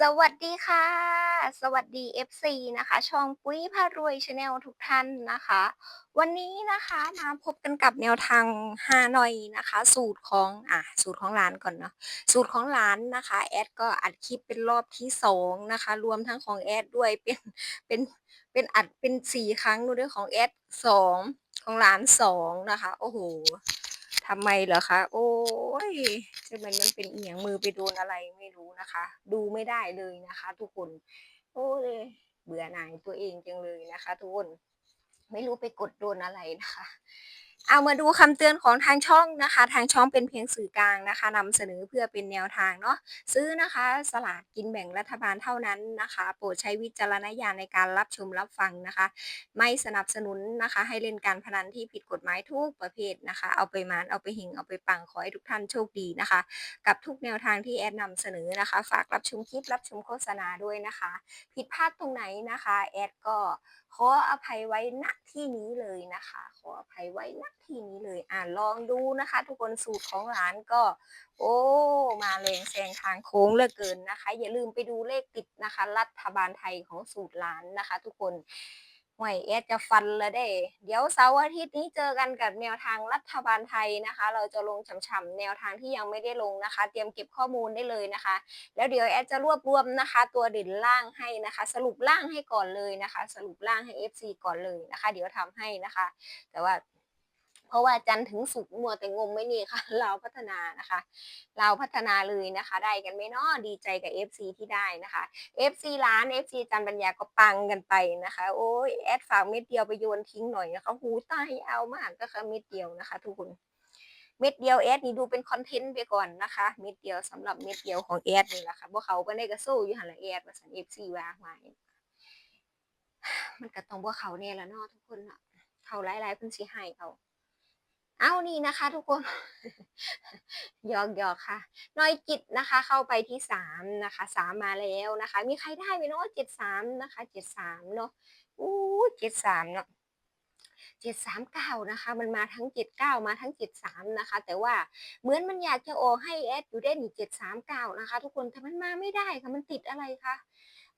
สวัสดีค่ะ สวัสดี FC นะคะ ช่องปุ้ยพารวยชาแนลทุกท่านนะคะ วันนี้นะคะมาพบกันกับแนวทางฮานอยนะคะ สูตรของอะสูตรของร้านก่อนเนาะสูตรของร้านนะคะแอดก็อัดคลิปเป็นรอบที่สองนะคะ รวมทั้งของแอดด้วยเป็นเป็นเป็นอัดเป็นสี่ครั้งด้วยของแอดสองของร้านสองนะคะ โอ้โห ทำไมเหรอคะ โอ้ยจะมันมันเป็นเอียงมือไปโดนอะไรไม่รู้นะคะ ดูไม่ได้เลยนะคะ ทุกคน โอ้เลยเบื่อหน่ายตัวเองจังเลยนะคะ ทุกคน ไม่รู้ไปกดโดนอะไรนะคะ เอามาดูคำเตือนของทางช่องนะคะ ทางช่องเป็นเพียงสื่อกลางนะคะนำเสนอเพื่อเป็นแนวทางเนาะซื้อนะคะสลากกินแบ่งรัฐบาลเท่านั้นนะคะ โปรดใช้วิจารณญาณในการรับชมรับฟังนะคะ ไม่สนับสนุนนะคะ ให้เล่นการพนันที่ผิดกฎหมายทุกประเภทนะคะ เอาไปมานเอาไปหิงเอาไปปังขอให้ทุกท่านโชคดีนะคะ กับทุกแนวทางที่แอดนำเสนอนะคะ ฝากรับชมคลิปรับชมโฆษณาด้วยนะคะ ผิดพลาดตรงไหนนะคะแอดก็ ขออภัยไว้ณที่นี้เลยนะคะ ขออภัยไว้ณที่นี้เลย อ่าลองดูนะคะ ทุกคนสูตรของร้านก็ โอ้ มาแรงแซงทางโค้งเหลือเกินนะคะ อย่าลืมไปดูเลขติดนะคะ รัฐบาลไทยของสูตรร้านนะคะ ทุกคน ห่วยแอดจะฟันละเด้เดี๋ยวเสาร์อาทิตย์นี้เจอกันกับแนวทางรัฐบาลไทยนะคะ เราจะลงฉ่ำๆแนวทางที่ยังไม่ได้ลงนะคะ เตรียมเก็บข้อมูลได้เลยนะคะ แล้วเดี๋ยวแอดจะรวบรวมนะคะ ตัวเด่นล่างให้นะคะ สรุปล่างให้ก่อนเลยนะคะ สรุปล่างให้ FC ก่อนเลยนะคะ เดี๋ยวทำให้นะคะ แต่ว่า เพราะว่าจันทร์ถึงสุกมัวแต่งมไม่นี่ค่ะเราพัฒนานะคะ เราพัฒนาเลยนะคะ ได้กันไหมเนาะดีใจกับ FC ที่ได้นะคะ FC ร้าน FC จันปัญญาก็ปังกันไปนะคะ โอ้ยแอดฝากเม็ดเดียวไปโยนทิ้งหน่อยนะคะหูตายเอามากก็ค่ะเม็ดเดียวนะคะ ทุกคนเม็ดเดียวแอดนี่ดูเป็นคอนเทนต์ไปก่อนนะคะเม็ดเดียวสำหรับเม็ดเดียวของแอดนี่แหละค่ะพวกเขาก็ไปในกระสู้อยู่หันละแอดว่าสันเอฟซีว่ามามันก็ต้องพวกเขาเนี่ยละเนาะทุกคนเนาะเขาหลายๆเพิ่นสิให้เอา เอานี่นะคะ ทุกคนหยอกหยอกค่ะน้อยจิตนะคะ เข้าไปที่สามนะคะสามมาแล้วนะคะ มีใครได้ไหมเนาะเจ็ดสามนะคะเจ็ดสามเนาะอู้เจ็ดสามเนาะเจ็ดสามเก้านะคะ มันมาทั้งเจ็ดเก้ามาทั้งเจ็ดสามนะคะ แต่ว่าเหมือนมันอยากจะออกให้แอดอยู่ได้หนึ่เจ็ดสามเก้านะคะ ทุกคนแต่มันมาไม่ได้ค่ะมันติดอะไรคะ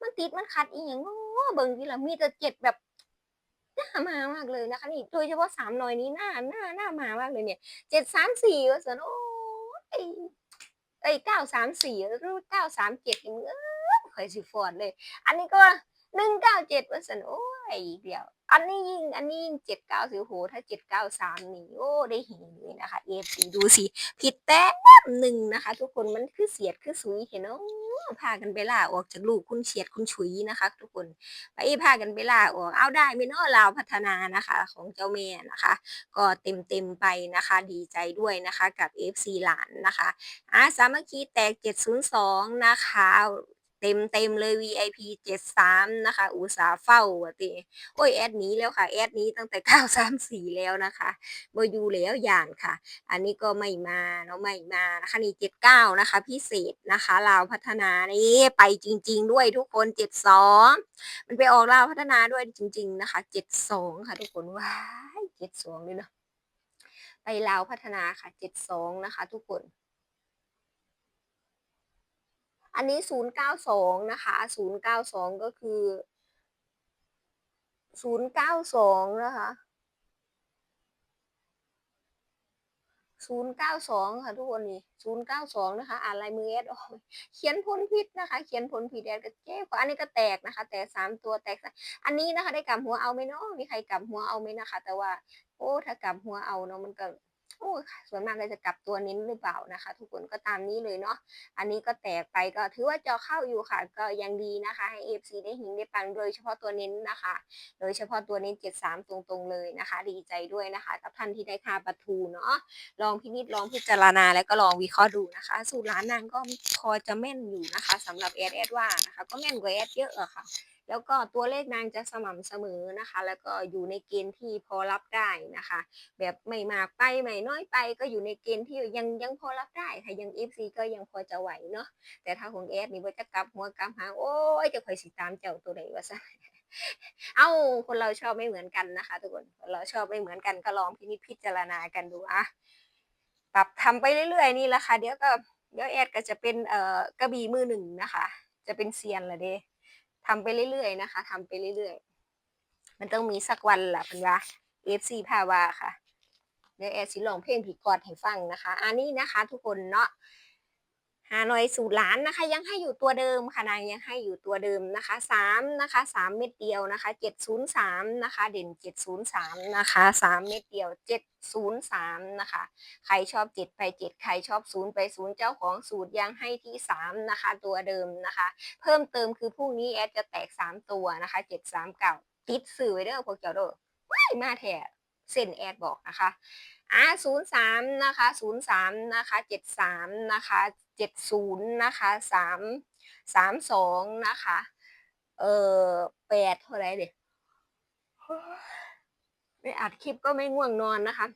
มันติดมันขัดอีหยังง้อเบิ่งทีละมีแต่เจ็ดแบบ น่ามามากเลยนะคะนี่โดยเฉพาะสามหน่อยนี้หน้าหน้าหน้ามามากเลยเนี่ยเจ็ดสามสี่ว่าสันโอ้ยเอ้เก้าสามสี่หรือเก้าสามเจ็ดมึงเอ้ยข่อยสิฟอดเลย อันนี้ก็หนึ่งเก้าเจ็ดว่าสันโอ้ยเดียว อันนี้ยิ่งอันนี้ยิ่งเจ็ดเก้าสิโหถ้าเจ็ดเก้าสามนี่โอ้ได้เห็นเลยนะคะเอฟซีดูสิผิดแต้มหนึ่งนะคะ ทุกคนมันคือเสียดคือสุยเห็นเนาะ พากันไปล่าออกจากลูกคุณเฉียดคุณฉุยนะคะ ทุกคนไปพากันไปล่าออกเอาได้ไม่เนาะลาวพัฒนานะคะ ของเจ้าแม่นะคะ ก็เต็มเต็มไปนะคะ ดีใจด้วยนะคะกับ FC หลานนะคะอาสามัคคีแตก 702 นะคะ เต็มเต็มเลย VIP 73 นะคะ อุตสาเฝ้าอะติโอ้ย แอดนี้แล้วค่ะ แอดนี้ตั้งแต่ 934 แล้วนะคะบ่อยู่แล้วย่านค่ะ อันนี้ก็ไม่มาเนาะไม่มานะคะนี่ 79 นะคะ พิเศษนะคะลาวพัฒนานี่ไปจริง ๆ ด้วยทุกคน 72 มันไปออกลาวพัฒนาด้วยจริง ๆ นะคะ 72 ค่ะ ทุกคนว้าย72เลยเนาะไปลาวพัฒนาค่ะ 72 นะคะ ทุกคน อันนี้ 092 นะคะ 092 ก็คือ 092 นะคะ 092 ค่ะทุกคนนี่ 092 นะคะ อ่านลายมือแอดออกเขียนพ้นผิดนะคะ เขียนพ้นผิดแอดก็เจ๊กว่าอันนี้ก็แตกนะคะ แตก 3 ตัวแตก อันนี้นะคะได้กลับหัวเอาไหมเนาะ มีใครกลับหัวเอาไหมนะคะ แต่ว่า โอ้ ถ้ากลับหัวเอาเนาะมันก็ โอ้ส่วนมากก็จะกลับตัวเน้นหรือเปล่านะคะ ทุกคนก็ตามนี้เลยเนาะอันนี้ก็แตกไปก็ถือว่าจอเข้าอยู่ค่ะ ก็ยังดีนะคะ ให้ FC ได้หิงได้ปังโดยเฉพาะตัวเน้นนะคะ โดยเฉพาะตัวเน้น 73 ตรงๆเลยนะคะ ดีใจด้วยนะคะ กับท่านที่ได้ค่าประทูเนาะลองพินิจลองพิจารณาแล้วก็ลองวิเคราะห์ดูนะคะ สูตรร้านนางก็พอจะแม่นอยู่นะคะสำหรับแอดแอดว่านะคะ ก็แม่นกว่าแอดเยอะอะค่ะ แล้วก็ตัวเลขนางจะสม่ำเสมอนะคะ แล้วก็อยู่ในเกณฑ์ที่พอรับได้นะคะ แบบไม่มากไปไม่น้อยไปก็อยู่ในเกณฑ์ที่ยังยังพอรับได้ค่ะยัง FC ก็ยังพอจะไหวเนาะแต่ถ้าของแอดนี่ว่าจะกลับหัวกลับหางโอ้ยจะคอยสิตามเจ้าตัวไหนวะซะเอ้าคนเราชอบไม่เหมือนกันนะคะ ทุกคนคนเราชอบไม่เหมือนกันก็ลองพินิจพิจารณากันดูอะปรับทำไปเรื่อยๆนี่แหละค่ะเดี๋ยวก็เดี๋ยวแอดก็จะเป็นเอ่อกระบี่มือหนึ่งนะคะ จะเป็นเซียนละเด้ ทำไปเรื่อยๆนะคะทำไปเรื่อยๆ มันต้องมีสักวันแหละพันว่า FC พาวาค่ะเดี๋ยวแอร์สิลองเพลงผีกอดให้ฟังนะคะ อันนี้นะคะ ทุกคนเนาะ ฮานอยสูตรล้านนะคะ ยังให้อยู่ตัวเดิมค่ะนางยังให้อยู่ตัวเดิมนะคะสามนะคะสามเม็ดเดียวนะคะเจ็ดศูนย์สามนะคะ เด่นเจ็ดศูนย์สามนะคะสามเม็ดเดียวเจ็ดศูนย์สามนะคะใครชอบเจ็ดไปเจ็ดใครชอบศูนย์ไปศูนย์เจ้าของสูตรยังให้ที่สามนะคะตัวเดิมนะคะ เพิ่มเติมคือพรุ่งนี้แอดจะแตกสามตัวนะคะเจ็ดสามเก่าติดสื่อไว้เด้อพวกเจ้าเด้อว้ายมาแท้เส้นแอดบอกนะคะอ่าศูนย์สามนะคะศูนย์สามนะคะเจ็ดสามนะคะ เจ็ดศูนย์นะคะสามสามสองนะคะเออแปดเท่าไรเด็กไม่อัดคลิปก็ไม่ง่วงนอนนะคะ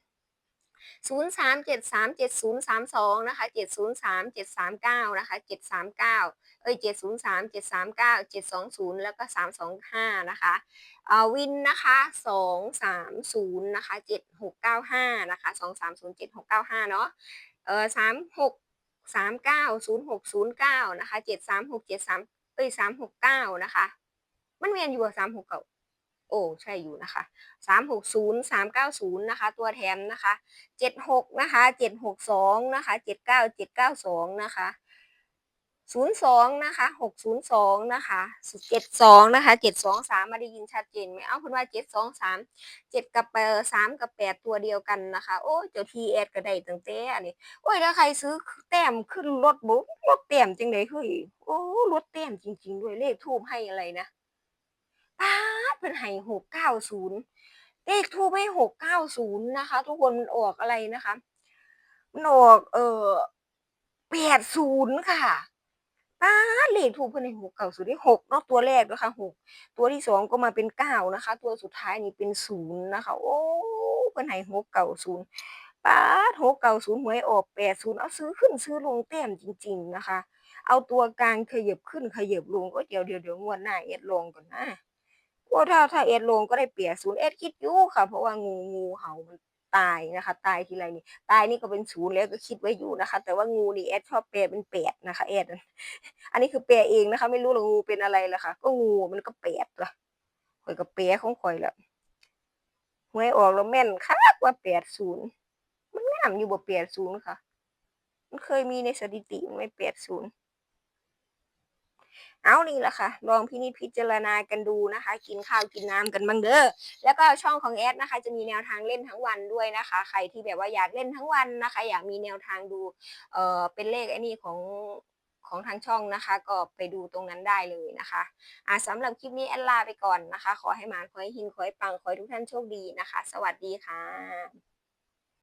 ศูนย์สามเจ็ดสามเจ็ดศูนย์สามสองนะคะเจ็ดศูนย์สามเจ็ดสามเก้านะคะเจ็ดสามเก้าเอ้ยเจ็ดศูนย์สามเจ็ดสามเก้าเจ็ดสองศูนย์แล้วก็สามสองห้านะคะเอ่อวินนะคะสองสามศูนย์นะคะเจ็ดหกเก้าห้านะคะสองสามศูนย์เจ็ดหกเก้าห้านาะเออสามหก สามเก้าศูนย์หกศูนย์เก้านะคะเจ็ดสามหกเจ็ดสามเอ้ยสามหกเก้านะคะ มันเวียนอยู่สามหกเก้าโอ้ใช่อยู่นะคะสามหกศูนย์สามเก้าศูนย์นะคะ ตัวแถมนะคะเจ็ดหกนะคะเจ็ดหกสองนะคะเจ็ดเก้าเจ็ดเก้าสองนะคะ ศูนย์สองนะคะหกศูนย์สองนะคะเจ็ดสองนะคะเจ็ดสองสามมาได้ยินชัดเจนไหมเอ้าคุณว่าเจ็ดสองสามเจ็ดกับสามกับแปดตัวเดียวกันนะคะ โอ้ยเจ้าทีเอสก็ได้ตั้งแต่อันนี้โอ้ยถ้าใครซื้อแต้มขึ้นรถบุ๊รถแต้มจังไดเฮ้ยโอ้รถแต้มจริง ๆ ด้วยเลขทูบให้อะไรนะป้าเป็นให้หกเก้าศูนย์เลขทูบให้หกเก้าศูนย์นะคะ ทุกคนมันออกอะไรนะคะมันออกเออแปดศูนย์ค่ะ ป้าเลขถูกเพิ่นให้หกเก้าศูนย์ได้หกเนาะตัวแรกนะคะหกตัวที่สองก็มาเป็นเก้านะคะ ตัวสุดท้ายนี่เป็นศูนย์นะคะ โอ้เพิ่นให้หกเก้าศูนย์ป้าหกเก้าศูนย์หวยออกแปดศูนย์เอาซื้อขึ้นซื้อลงแต้มจริง ๆนะคะ เอาตัวกลางขยับขึ้นขยับลงก็เดี๋ยวเดี๋ยวเดี๋ยวงวดหน้าเอ็ดลงก่อนนะว่าถ้าถ้าเอ็ดลงก็ได้เปรียศูนย์เอ็ดคิดอยู่ค่ะ เพราะว่างูงูเห่ามัน ตายนะคะ ตายทีไรนี่ตายนี่ก็เป็นศูนย์แล้วก็คิดไว้อยู่นะคะ แต่ว่างูนี่แอดชอบแปลเป็นแปดนะคะแอดอันนี้คือแปลเองนะคะ ไม่รู้หรอกงูเป็นอะไรล่ะค่ะ ก็งูมันก็แปดละข่อยก็แปลของข่อยละหวยออกแล้วแม่นคักว่าแปดศูนย์มันงามอยู่บ่แปดศูนย์ค่ะ มันเคยมีในสถิติมันไม่แปดศูนย์ เอานี่แหละค่ะ ลองพินิจพิจารณากันดูนะคะ กินข้าวกินน้ำกันบ้างเด้อ แล้วก็ช่องของแอดนะคะ จะมีแนวทางเล่นทั้งวันด้วยนะคะ ใครที่แบบว่าอยากเล่นทั้งวันนะคะ อยากมีแนวทางดูเอ่อเป็นเลขไอ้นี่ของของทางช่องนะคะ ก็ไปดูตรงนั้นได้เลยนะคะอ่าสำหรับคลิปนี้แอดลาไปก่อนนะคะ ขอให้หมานขอให้หินขอให้ปังขอให้ทุกท่านโชคดีนะคะ สวัสดีค่ะ